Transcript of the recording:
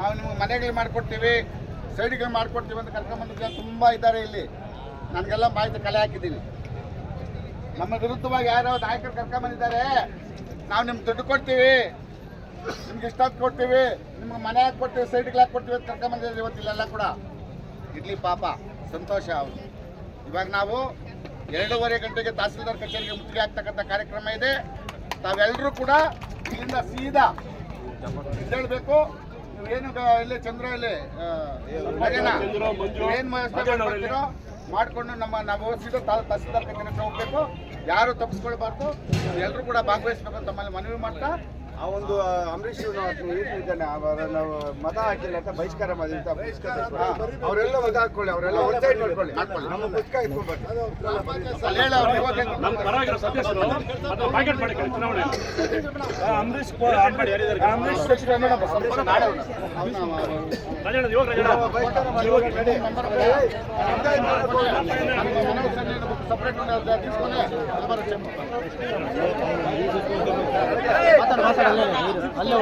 ನಾವು ನಿಮ್ಗೆ ಮನೆಗಳಿಗೆ ಮಾಡಿಕೊಡ್ತೀವಿ, ಸೈಡ್ಗಳು ಮಾಡಿಕೊಡ್ತೀವಿ ಅಂತ ಕರ್ಕೊಂಬಂದಿದ್ದ ತುಂಬ ಇದ್ದಾರೆ ಇಲ್ಲಿ. ನನಗೆಲ್ಲ ಮಾಹಿತಿ ಕಲೆ ಹಾಕಿದ್ದೀನಿ. ನಮ್ಮ ವಿರುದ್ಧವಾಗಿ ಯಾರೋ ನಾಯಕರು ಕರ್ಕೊಂಬಂದಿದ್ದಾರೆ ನಾವು ನಿಮ್ಗೆ ದುಡ್ಡು ಕೊಡ್ತೀವಿ. ನಿಮ್ಗೆ ಇಷ್ಟ ಕೊಡ್ತೀವಿ. ನಿಮ್ಗೆ ಮನೆ ಹಾಕಿ ಕೊಡ್ತೀವಿ, ಸೈಡ್ಗಳು ಹಾಕಿ ಕೊಡ್ತೀವಿ ಅಂತ ಕರ್ಕೊಂಬಂದಿದ್ದಾರೆ ಇವತ್ತು ಇಲ್ಲೆಲ್ಲ ಕೂಡ. ಇಡ್ಲಿ ಪಾಪ, ಸಂತೋಷ ಅವರು. ಇವಾಗ ನಾವು ಎರಡೂವರೆ ಗಂಟೆಗೆ ತಹಸೀಲ್ದಾರ್ ಕಚೇರಿಗೆ ಮುತ್ತಿಗೆ ಆಗ್ತಕ್ಕಂಥ ಕಾರ್ಯಕ್ರಮ ಇದೆ. ತಾವೆಲ್ಲರೂ ಕೂಡ ಇಲ್ಲಿಂದ ಸೀದಾ ಹೇಳಬೇಕು. ಏನು ಇಲ್ಲಿ ಚಂದ್ರ ಇಲ್ಲಿ ಏನ್ ಮಾಡ್ಕೊಂಡು ನಮ್ಮ ನಾವು ಸೀದಾ ತಾ- ತಹಸೀಲ್ದಾರ್ ಕಚೇರಿ ಹೋಗ್ಬೇಕು. ಯಾರು ತಪ್ಪಿಸ್ಕೊಳ್ಬಾರ್ದು ಎಲ್ಲರೂ ಕೂಡ ಭಾಗವಹಿಸ್ಬೇಕು ಅಂತ ತಮ್ಮಲ್ಲಿ ಮನವಿ ಮಾಡ್ತಾ ಆ ಒಂದು ಅಂಬರೀಷ್ ಇದ್ದಾನೆ ನಾವು ಮತ ಹಾಕಿಲ್ಲ ಅಂತ ಬಹಿಷ್ಕಾರ ಮಾಡಿ ಅಂತ ಅವರೆಲ್ಲ ಮತ ಹಾಕೊಳ್ಳಿ ಅವರೆಲ್ಲ ಒನ್ ಸೈಡ್ ಮಾಡ್ಕೊಳ್ಳಿ ನಮ್ಮ ಪುಸ್ತಕ ಇಟ್ಕೊಂಡ್ಬರ್ರಿ ಅಲ್ಲಿ